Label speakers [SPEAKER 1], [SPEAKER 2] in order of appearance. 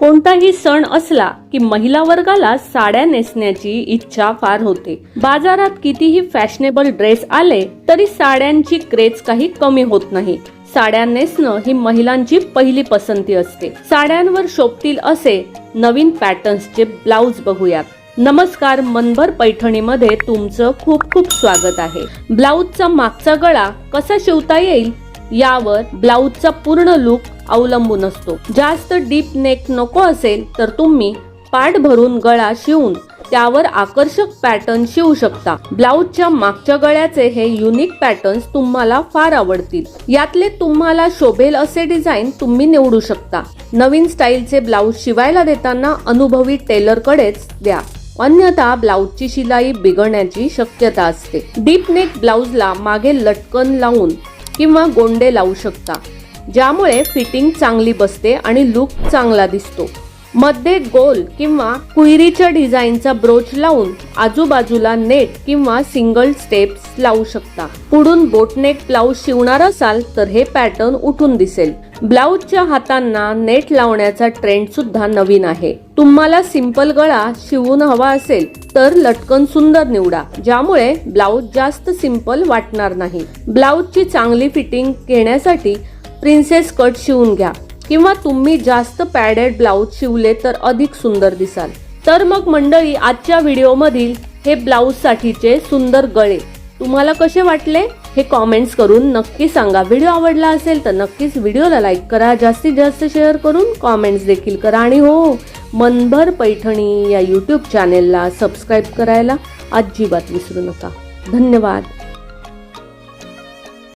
[SPEAKER 1] कोणताही सण असला की महिला वर्गाला साड्या नेसण्याची इच्छा फार होते. बाजारात कितीही फॅशनेबल ड्रेस आले तरी साड्यांची क्रेज काही कमी होत नाही. साड्या नेसणं ही महिलांची पहिली पसंती असते. साड्यांवर शोभतील असे नवीन पॅटर्न्सचे ब्लाऊज बघूयात. नमस्कार मनभर पैठणीमध्ये तुमचं खूप खूप स्वागत आहे. ब्लाऊजचा मागचा गळा कसा शिवता येईल? यावर ब्लाऊजचा पूर्ण लुक अवलंबून असतो. जास्त डीप नेक नको असेल तर तुम्ही पाठ भरून गळा शिवून त्यावर आकर्षक पॅटर्न शिवू शकता. ब्लाऊजच्या मागच्या गळ्याचे हे युनिक पॅटर्न्स तुम्हाला फार आवडतील. यातले तुम्हाला शोभेल असे डिझाईन तुम्ही निवडू शकता. नवीन स्टाईलचे ब्लाऊज शिवायला देताना अनुभवी टेलर कडेच द्या. अन्यथा ब्लाऊजची शिलाई बिघडण्याची शक्यता असते. डीप नेक ब्लाऊजला मागे लटकन लावून किंवा गोंडे लावू शकता ज्यामुळे फिटिंग चांगली बसते आणि लुक चांगला दिसतो. मध्ये गोल किंवा कुहिरीच्या डिझाईनचा ब्रोच लावून आजूबाजूला नेट किंवा सिंगल स्टेप्स लावू शकता. पुढून बोटनेक ब्लाऊज शिवणार असाल तर हे पॅटर्न उठून दिसेल. ब्लाऊजच्या हातांना नेट लावण्याचा ट्रेंड सुद्धा नवीन आहे. तुम्हाला सिंपल गळा शिवून हवा असेल तर लटकन सुंदर निवडा ज्यामुळे ब्लाऊज जास्त सिंपल वाटणार नाही. ब्लाऊजची चांगली फिटिंग घेण्यासाठी प्रिन्सेस कट शिवून घ्या. किंवा तुम्ही जास्त पॅडेड ब्लाऊज शिवले तर अधिक सुंदर दिसाल. तर मग मंडळी आजच्या व्हिडिओमधील हे ब्लाऊजसाठीचे सुंदर गळे तुम्हाला कसे वाटले हे कॉमेंट्स करून नक्की सांगा. व्हिडिओ आवडला असेल तर नक्कीच व्हिडिओला लाईक करा. जास्तीत जास्त शेअर करून कॉमेंट्स देखील करा. आणि हो मनभर पैठणी या यूट्यूब चॅनेलला सबस्क्राईब करायला अजिबात विसरू नका. धन्यवाद.